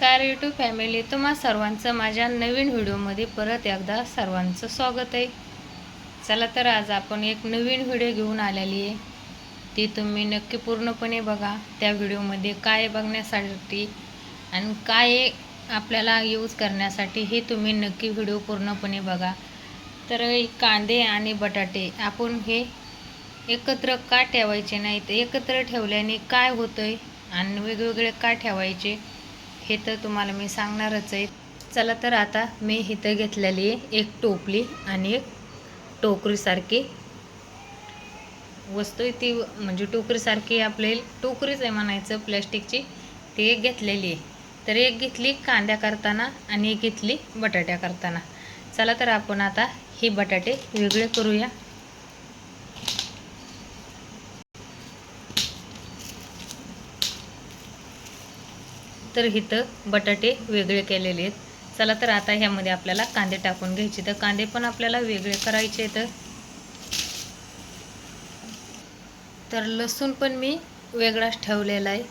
नमस्कार YouTube family तुम्हा सर्वांचं माझ्या नवीन व्हिडिओमध्ये परत एकदा सर्वांचं स्वागत आहे. चला तर आज आपण एक नवीन व्हिडिओ घेऊन आलेली आहे. ती तुम्ही नक्की पूर्णपणे बघा. त्या व्हिडिओमध्ये काय बघण्यासाठी आणि काय आपल्याला यूज करण्यासाठी हे तुम्ही नक्की व्हिडिओ पूर्णपणे बघा. तर कांदे आणि बटाटे आपण हे एकत्र का ठेवायचे नाहीत? एकत्र ठेवल्याने काय होतं आहे आणि वेगवेगळे का ठेवायचे? हे तर तुम्हाला मी सांगणारच आहे. चला तर आता मी इथं घेतलेली आहे एक टोपली आणि एक टोकरीसारखी वस्तू आहे ती म्हणजे टोकरीसारखी आपले टोकरीच आहे म्हणायचं प्लॅस्टिकची. ती एक घेतलेली आहे. तर एक घेतली कांद्या करताना आणि एक घेतली बटाट्या करताना. चला तर आपण आता हे बटाटे वेगळे करूया. तर इथं बटाटे वेगळे केलेले आहेत. चला तर आता ह्यामध्ये आपल्याला कांदे टाकून घ्यायचे. तर कांदे पण आपल्याला वेगळे करायचे तर तर लसूण पण मी वेगळाच ठेवलेला आहे.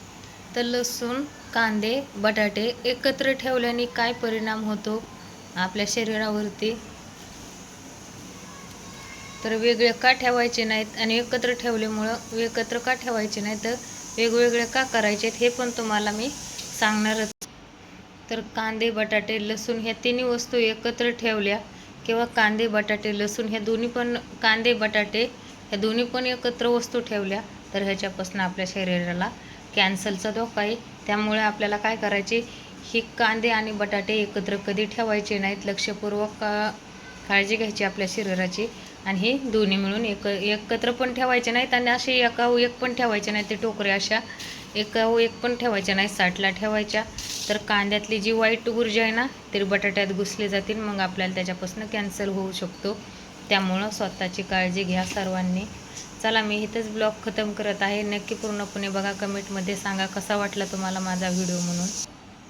तर लसूण कांदे बटाटे एकत्र ठेवल्याने काय परिणाम होतो? आपल्या शरीरावरती. तर वेगळे का ठेवायचे नाहीत आणि एकत्र ठेवल्यामुळं एकत्र का ठेवायचे नाही तर वेगवेगळे का करायचे हे पण तुम्हाला मी सांगणारच. तर कांदे बटाटे लसूण ह्या तिन्ही वस्तू एकत्र ठेवल्या किंवा कांदे बटाटे लसूण ह्या दोन्ही पण कांदे बटाटे ह्या दोन्ही पण एकत्र वस्तू ठेवल्या तर ह्याच्यापासून आपल्या शरीराला कॅन्सरचा धोका आहे. त्यामुळे आपल्याला काय करायचे ही कांदे आणि बटाटे एकत्र कधी ठेवायचे नाहीत. लक्षपूर्वक काळजी घ्यायची आपल्या शरीराची आणि हे दोन्ही मिळून एक एकत्र पण ठेवायचे नाहीत आणि असे एका एक पण ठेवायचे नाही ते टोकरे अशा एका एक पण ठेवायच्या नाही साठला ठेवायच्या. तर कांद्यातली जी वाईट ऊर्जा आहे ना तरी बटाट्यात घुसली जातील. मग आपल्याला त्याच्यापासून कॅन्सल होऊ शकतो. त्यामुळं स्वतःची काळजी घ्या सर्वांनी. चला मी इथंच ब्लॉग खतम करत आहे. नक्की पूर्णपणे बघा कमेंटमध्ये सांगा कसा वाटला तुम्हाला माझा व्हिडिओ म्हणून.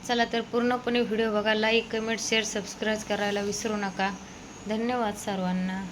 चला तर पूर्णपणे व्हिडिओ बघा. लाईक कमेंट शेअर सबस्क्राईब करायला विसरू नका. धन्यवाद सर्वांना.